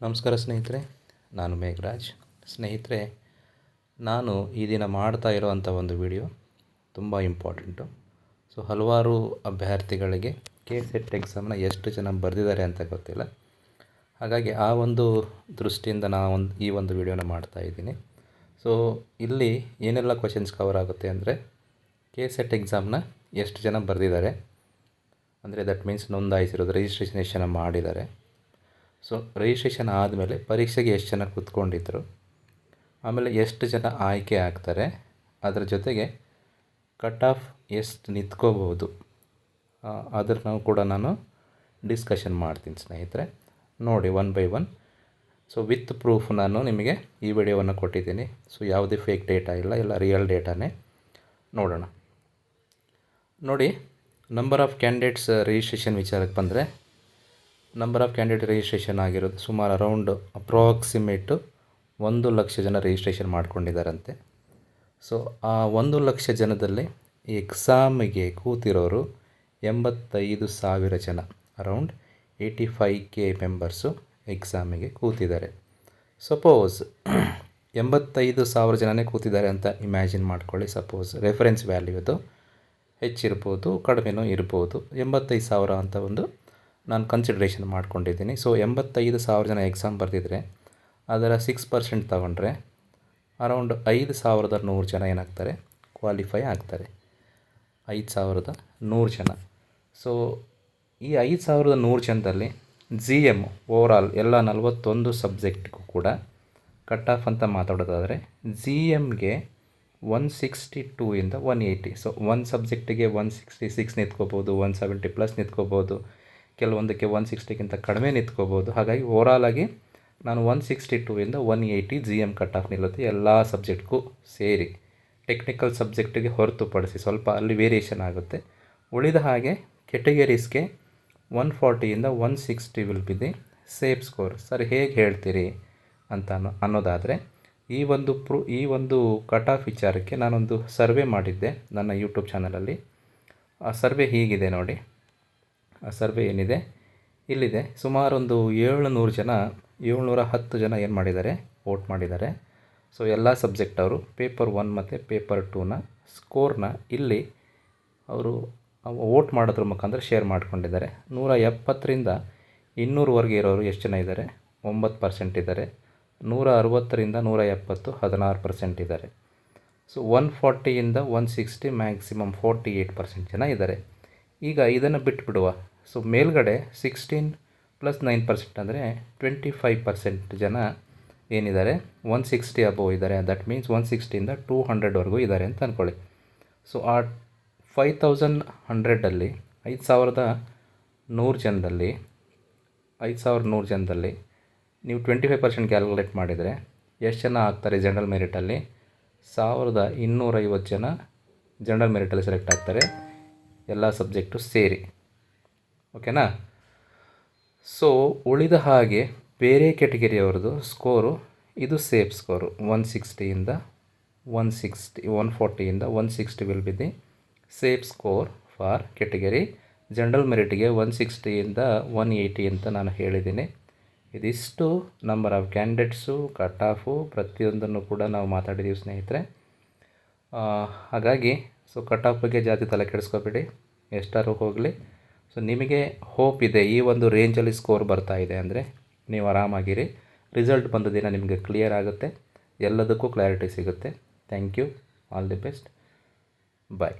ನಮಸ್ಕಾರ ಸ್ನೇಹಿತರೆ, ನಾನು ಮೇಘರಾಜ್. ಸ್ನೇಹಿತರೆ, ನಾನು ಈ ದಿನ ಮಾಡ್ತಾ ಇರೋವಂಥ ಒಂದು ವಿಡಿಯೋ ತುಂಬ ಇಂಪಾರ್ಟೆಂಟು. ಸೊ, ಹಲವಾರು ಅಭ್ಯರ್ಥಿಗಳಿಗೆ ಕೆ ಸೆಟ್ ಎಕ್ಸಾಮ್ನ ಎಷ್ಟು ಜನ ಬರೆದಿದ್ದಾರೆ ಅಂತ ಗೊತ್ತಿಲ್ಲ. ಹಾಗಾಗಿ ಆ ಒಂದು ದೃಷ್ಟಿಯಿಂದ ನಾನು ಒಂದು, ಈ ಒಂದು ವಿಡಿಯೋನ ಮಾಡ್ತಾ ಇದ್ದೀನಿ. ಸೊ, ಇಲ್ಲಿ ಏನೆಲ್ಲ ಕ್ವಶನ್ಸ್ ಕವರ್ ಆಗುತ್ತೆ ಅಂದರೆ ಕೆ ಸೆಟ್ ಎಕ್ಸಾಮ್ನ ಎಷ್ಟು ಜನ ಬರೆದಿದ್ದಾರೆ? ಅಂದರೆ ದಟ್ ಮೀನ್ಸ್ ನೋಂದಾಯಿಸಿರೋದು ರಿಜಿಸ್ಟ್ರೇಷನ್ ಮಾಡಿದ್ದಾರೆ? ಸೊ ರಿಜಿಸ್ಟ್ರೇಷನ್ ಆದಮೇಲೆ ಪರೀಕ್ಷೆಗೆ ಎಷ್ಟು ಜನ ಕೂತ್ಕೊಂಡಿದ್ರು? ಆಮೇಲೆ ಎಷ್ಟು ಜನ ಆಯ್ಕೆ ಆಗ್ತಾರೆ? ಅದರ ಜೊತೆಗೆ ಕಟ್ ಆಫ್ ಎಷ್ಟು ನಿಂತ್ಕೋಬೋದು ಅದನ್ನು ಕೂಡ ನಾನು ಡಿಸ್ಕಷನ್ ಮಾಡ್ತೀನಿ ಸ್ನೇಹಿತರೆ. ನೋಡಿ one by one so with proof ನಾನು ನಿಮಗೆ ಈ ವಿಡಿಯೋವನ್ನು ಕೊಟ್ಟಿದ್ದೀನಿ. ಸೊ ಯಾವುದೇ ಫೇಕ್ ಡೇಟಾ ಇಲ್ಲ, ಎಲ್ಲ ರಿಯಲ್ ಡೇಟಾನೇ ನೋಡೋಣ. ನೋಡಿ ನಂಬರ್ ಆಫ್ ಕ್ಯಾಂಡಿಡೇಟ್ಸ್ ರಿಜಿಸ್ಟ್ರೇಷನ್ ವಿಚಾರಕ್ಕೆ ಬಂದರೆ ನಂಬರ್ ಆಫ್ ಕ್ಯಾಂಡಿಡೇಟ್ ರಿಜಿಸ್ಟ್ರೇಷನ್ ಆಗಿರೋದು ಸುಮಾರು ಅರೌಂಡ್ ಅಪ್ರಾಕ್ಸಿಮೇಟು ಒಂದು ಲಕ್ಷ ಜನ ರಿಜಿಸ್ಟ್ರೇಷನ್ ಮಾಡ್ಕೊಂಡಿದ್ದಾರಂತೆ. ಸೊ ಆ ಒಂದು ಲಕ್ಷ ಜನದಲ್ಲಿ ಎಕ್ಸಾಮಿಗೆ ಕೂತಿರೋರು ಎಂಬತ್ತೈದು ಸಾವಿರ ಜನ around eighty five K members ಎಕ್ಸಾಮಿಗೆ ಕೂತಿದ್ದಾರೆ. ಸಪೋಸ್ ಎಂಬತ್ತೈದು ಸಾವಿರ ಜನನೇ ಕೂತಿದ್ದಾರೆ ಅಂತ ಇಮ್ಯಾಜಿನ್ ಮಾಡ್ಕೊಳ್ಳಿ. ಸಪೋಸ್ ರೆಫರೆನ್ಸ್ ವ್ಯಾಲ್ಯೂ ಅದು ಹೆಚ್ಚಿರ್ಬೋದು, ಕಡಿಮೆನೂ ಇರ್ಬೋದು, ಎಂಬತ್ತೈದು ಸಾವಿರ ಅಂತ ಒಂದು ನಾನು ಕನ್ಸಿಡ್ರೇಷನ್ ಮಾಡ್ಕೊಂಡಿದ್ದೀನಿ. ಸೊ ಎಂಬತ್ತೈದು ಸಾವಿರ ಜನ ಎಕ್ಸಾಮ್ ಬರೆದಿದ್ರೆ, ಅದರ ಸಿಕ್ಸ್ ಪರ್ಸೆಂಟ್ ತಗೊಂಡ್ರೆ ಅರೌಂಡ್ ಐದು ಸಾವಿರದ ನೂರು ಜನ ಏನಾಗ್ತಾರೆ? ಕ್ವಾಲಿಫೈ ಆಗ್ತಾರೆ. ಐದು ಸಾವಿರದ ನೂರು ಜನ. ಸೊ ಈ ಐದು ಸಾವಿರದ ನೂರು ಜನದಲ್ಲಿ ಜಿ ಎಂ ಓವರಾಲ್ ಎಲ್ಲ ನಲವತ್ತೊಂದು ಸಬ್ಜೆಕ್ಟ್ಗೂ ಕೂಡ ಕಟ್ ಆಫ್ ಅಂತ ಮಾತಾಡೋದಾದರೆ ಜಿ ಎಮ್ಗೆ ಒನ್ ಸಿಕ್ಸ್ಟಿ ಟೂ ಇಂದ ಒನ್ ಏಯ್ಟಿ ಸೊ ಒನ್ ಸಬ್ಜೆಕ್ಟಿಗೆ ಒನ್ ಸಿಕ್ಸ್ಟಿ ಸಿಕ್ಸ್ ನಿಂತ್ಕೋಬೋದು ಒನ್ ಸೆವೆಂಟಿ ಪ್ಲಸ್ ನಿಂತ್ಕೋಬೋದು. ಕೆಲವೊಂದಕ್ಕೆ ಒನ್ ಸಿಕ್ಸ್ಟಿಗಿಂತ ಕಡಿಮೆ ನಿಂತ್ಕೋಬೋದು. ಹಾಗಾಗಿ ಓವರಾಲ್ ಆಗಿ ನಾನು ಒನ್ ಸಿಕ್ಸ್ಟಿ ಟೂ ಇಂದ one eighty G M cut off ನಿಲ್ಲುತ್ತೆ. ಎಲ್ಲ ಸಬ್ಜೆಕ್ಟ್ಗೂ ಸೇರಿ. ಟೆಕ್ನಿಕಲ್ ಸಬ್ಜೆಕ್ಟಿಗೆ ಹೊರತುಪಡಿಸಿ ಸ್ವಲ್ಪ ಅಲ್ಲಿ ವೇರಿಯೇಷನ್ ಆಗುತ್ತೆ. ಉಳಿದ ಹಾಗೆ ಕೆಟಗರೀಸ್ಗೆ one ಫಾರ್ಟಿಯಿಂದ one sixty will be the safe score sir, ಹೇಗೆ ಹೇಳ್ತೀರಿ ಅಂತ ಅನ್ನೋ, ಅನ್ನೋದಾದರೆ, ಈ ಒಂದು ಪ್ರೂ ಈ ಒಂದು ಕಟ್ ಆಫ್ ವಿಚಾರಕ್ಕೆ ನಾನೊಂದು ಸರ್ವೆ ಮಾಡಿದ್ದೆ ನನ್ನ ಯೂಟ್ಯೂಬ್ ಚಾನಲಲ್ಲಿ ಆ ಸರ್ವೆ ಹೀಗಿದೆ ನೋಡಿ. ಸರ್ವೆ ಏನಿದೆ? ಇಲ್ಲಿದೆ. ಸುಮಾರೊಂದು ಏಳುನೂರು ಜನ, ಏಳ್ನೂರ ಹತ್ತು ಜನ ಏನು ಮಾಡಿದ್ದಾರೆ? ವೋಟ್ ಮಾಡಿದ್ದಾರೆ. ಸೊ, ಎಲ್ಲ ಸಬ್ಜೆಕ್ಟ್ ಅವರು, ಪೇಪರ್ ಒನ್ ಮತ್ತು ಪೇಪರ್ ಟೂನ ಸ್ಕೋರ್ನ ಇಲ್ಲಿ ಅವರು ವೋಟ್ ಮಾಡೋದ್ರ ಮುಖಾಂತರ ಶೇರ್ ಮಾಡಿಕೊಂಡಿದ್ದಾರೆ. ನೂರ ಎಪ್ಪತ್ತರಿಂದ ಇನ್ನೂರವರೆಗೆ ಇರೋರು ಎಷ್ಟು ಜನ ಇದ್ದಾರೆ? ಒಂಬತ್ತು ಪರ್ಸೆಂಟ್ ಇದ್ದಾರೆ. ನೂರ ಅರವತ್ತರಿಂದ ನೂರ ಎಪ್ಪತ್ತು, ಹದಿನಾರು ಪರ್ಸೆಂಟ್ ಇದ್ದಾರೆ. So, one ಫಾರ್ಟಿಯಿಂದ one sixty maximum forty eight percent ಜನ ಇದ್ದಾರೆ. ಈಗ ಇದನ್ನು ಬಿಟ್ಬಿಡುವ. ಸೊ ಮೇಲ್ಗಡೆ ಸಿಕ್ಸ್ಟೀನ್ ಪ್ಲಸ್ ನೈನ್ ಪರ್ಸೆಂಟ್ ಅಂದರೆ ಟ್ವೆಂಟಿ ಫೈವ್ ಪರ್ಸೆಂಟ್ ಜನ ಏನಿದ್ದಾರೆ? ಒನ್ ಸಿಕ್ಸ್ಟಿ ಅಬೋವ್ ಇದ್ದಾರೆ. ದಟ್ ಮೀನ್ಸ್ ಒನ್ ಸಿಕ್ಸ್ಟಿಯಿಂದ ಟೂ ಹಂಡ್ರೆಡ್ವರೆಗೂ ಇದ್ದಾರೆ ಅಂತ ಅಂದ್ಕೊಳ್ಳಿ ಸೊ ಆ ಫೈವ್ ತೌಸಂಡ್ ಹಂಡ್ರೆಡಲ್ಲಿ ಐದು ಸಾವಿರದ ನೂರು ಜನದಲ್ಲಿ, ಐದು ಸಾವಿರದ ನೂರು ಜನದಲ್ಲಿ ನೀವು ಟ್ವೆಂಟಿ ಫೈವ್ ಪರ್ಸೆಂಟ್ ಕ್ಯಾಲ್ಕುಲೇಟ್ ಮಾಡಿದರೆ ಎಷ್ಟು ಜನ ಆಗ್ತಾರೆ ಜನರಲ್ ಮೆರಿಟಲ್ಲಿ ಸಾವಿರದ ಇನ್ನೂರೈವತ್ತು ಜನ ಜನರಲ್ ಮೆರಿಟಲ್ಲಿ ಸೆಲೆಕ್ಟ್ ಆಗ್ತಾರೆ. ಎಲ್ಲ ಸಬ್ಜೆಕ್ಟು ಸೇರಿ. ಓಕೆನಾ? ಸೊ ಉಳಿದ ಹಾಗೆ ಬೇರೆ ಕೆಟಗರಿಯವ್ರದ್ದು ಸ್ಕೋರು ಇದು ಸೇಫ್ ಸ್ಕೋರು ಒನ್ ಸಿಕ್ಸ್ಟಿಯಿಂದ one sixty one ಫಾರ್ಟಿಯಿಂದ one sixty will be the safe score for category general ಮೆರಿಟ್ಗೆ ಒನ್ ಸಿಕ್ಸ್ಟಿಯಿಂದ ಒನ್ ಏಯ್ಟಿ ಅಂತ ನಾನು ಹೇಳಿದ್ದೀನಿ. ಇದಿಷ್ಟು number of candidates cut off ಪ್ರತಿಯೊಂದನ್ನು ಕೂಡ ನಾವು ಮಾತಾಡಿದ್ದೀವಿ ಸ್ನೇಹಿತರೆ. ಹಾಗಾಗಿ ಸೊ ಕಟ್ ಆಫ್ ಬಗ್ಗೆ ಜಾತಿ ತಲೆ ಕೆಡಿಸ್ಕೋಬೇಡಿ. ಎಷ್ಟಾದ್ರೂ ಹೋಗಲಿ. ಸೊ ನಿಮಗೆ ಹೋಪ್ ಇದೆ. ಈ ಒಂದು ರೇಂಜಲ್ಲಿ ಸ್ಕೋರ್ ಬರ್ತಾ ಇದೆ ಅಂದರೆ ನೀವು ಆರಾಮಾಗಿರಿ. ರಿಸಲ್ಟ್ ಬಂದ ದಿನ ನಿಮಗೆ ಕ್ಲಿಯರ್ ಆಗುತ್ತೆ. ಎಲ್ಲದಕ್ಕೂ ಕ್ಲಾರಿಟಿ ಸಿಗುತ್ತೆ. Thank you all the best bye